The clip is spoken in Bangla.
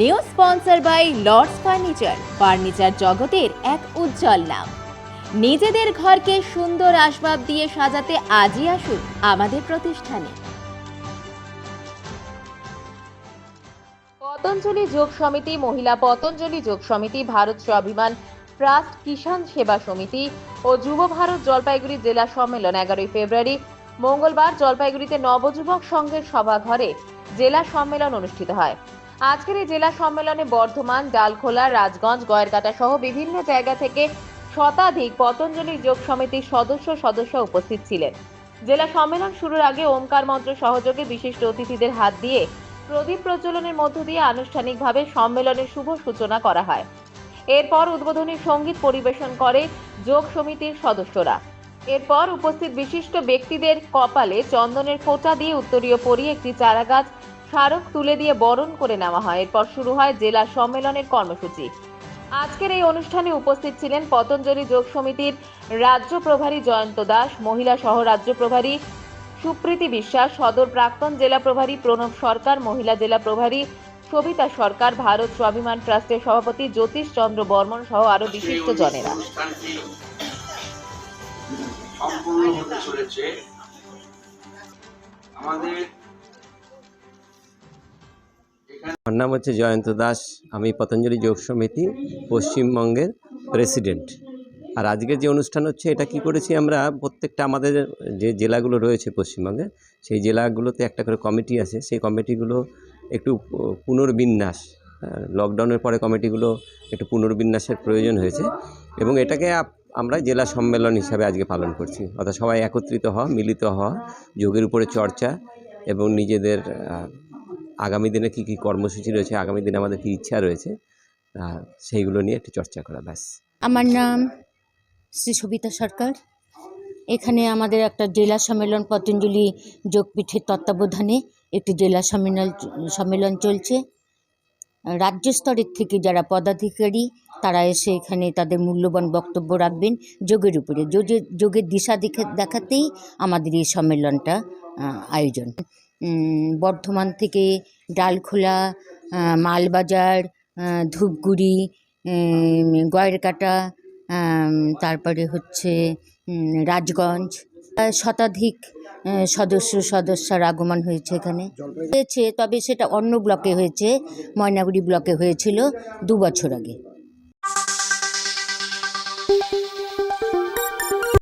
New sponsor by Lords furniture. Furniture জগতের এক উজ্জ্বল নাম। নিজেদের ঘরকে সুন্দর আসবাব দিয়ে সাজাতে আজই আসুন আমাদের প্রতিষ্ঠানে। পতঞ্জলি যোগ সমিতি, মহিলা পতঞ্জলি যোগ সমিতি, ভারত স্বাভিমান ট্রাস্ট, কিষাণ সেবা সমিতি ও যুব ভারত জলপাইগুড়ি জেলা সম্মেলন এগারোই ফেব্রুয়ারি। মঙ্গলবার জলপাইগুড়িতে নবযুবক সংঘের সভাঘরে জেলা সম্মেলন অনুষ্ঠিত হয়। আজকের এই জেলা সম্মেলনে বর্ধমান, ডালখোলা, রাজগঞ্জ, গয়েরকাটা সহ বিভিন্ন জায়গা থেকে শতাধিক পতঞ্জলি যোগ সমিতির সদস্য সদস্য উপস্থিত ছিলেন। জেলা সম্মেলন শুরুর আগে ওমকার মন্ত্র সহযোগে বিশিষ্ট অতিথিদের হাত দিয়ে প্রদীপ প্রজ্বলনের মধ্য দিয়ে আনুষ্ঠানিকভাবে সম্মেলনের শুভ সূচনা করা হয়। এরপর উদ্বোধনী সংগীত পরিবেশন করে যোগ সমিতির সদস্যরা। এরপর উপস্থিত বিশিষ্ট ব্যক্তিদের কপালে চন্দনের ফোঁটা দিয়ে উত্তরীয় পরিয়ে একটি চারাগাছ স্মারক তুলে দিয়ে বরণ করে নেওয়া হয়। এরপর শুরু হয় জেলা সম্মেলনের কর্মসূচি। আজকের এই অনুষ্ঠানে উপস্থিত ছিলেন পতঞ্জলি যোগ সমিতির রাজ্য প্রভারী জয়ন্ত দাস মহিলা সহ রাজ্য প্রভারী সুপ্রীতি বিশ্বাস সদর প্রাক্তন জেলা প্রভারী প্রণব সরকার মহিলা জেলা প্রভারী সবিতা সরকার ভারত স্বাভিমান ট্রাস্টের সভাপতি জ্যোতিষ চন্দ্র বর্মন সহ আরও বিশিষ্ট জনেরা। অনুষ্ঠানটি সম্পূর্ণ হতে চলেছে। আমাদের আমার নাম হচ্ছে জয়ন্ত দাস। আমি পতঞ্জলি যোগ সমিতি পশ্চিমবঙ্গের প্রেসিডেন্ট। আর আজকের যে অনুষ্ঠান হচ্ছে এটা কি করেছি আমরা? প্রত্যেকটা আমাদের যে জেলাগুলো রয়েছে পশ্চিমবঙ্গে সেই জেলাগুলোতে একটা করে কমিটি আছে। সেই কমিটিগুলো একটু পুনর্বিন্যাস হ্যাঁ, লকডাউনের পরে কমিটিগুলো একটু পুনর্বিন্যাসের প্রয়োজন হয়েছে। এবং এটাকে আমরা জেলা সম্মেলন হিসাবে আজকে পালন করছি। অর্থাৎ সবাই একত্রিত হওয়া মিলিত হওয়া যোগের উপরে চর্চা এবং নিজেদের আগামী দিনে কী কী কর্মসূচি রয়েছে, আগামী দিনে আমাদের কী ইচ্ছা রয়েছে সেইগুলো নিয়ে একটু চর্চা করা, ব্যাস। আমার নাম শ্রী সবিতা সরকার। এখানে আমাদের একটা জেলা সম্মেলন পতঞ্জলি যোগপীঠের তত্ত্বাবধানে একটি জেলা সম্মেলন সম্মেলন চলছে। রাজ্য স্তরের থেকে যারা পদাধিকারী, তারা এসে এখানে তাদের মূল্যবান বক্তব্য রাখবেন যোগের উপরে। যোগের যোগের দিশা দেখাতেই আমাদের এই সম্মেলনটা আয়োজন। বর্ধমান থেকে ডালখোলা মালবাজার ধূপগুড়ি গয়েরকাটা তারপরে হচ্ছে রাজগঞ্জ। শতাধিক সদস্য সদস্যার আগমন হয়েছে এখানে। হয়েছে, তবে সেটা অন্য ব্লকে হয়েছে, ময়নাগুড়ি ব্লকে হয়েছিল দু বছর আগে।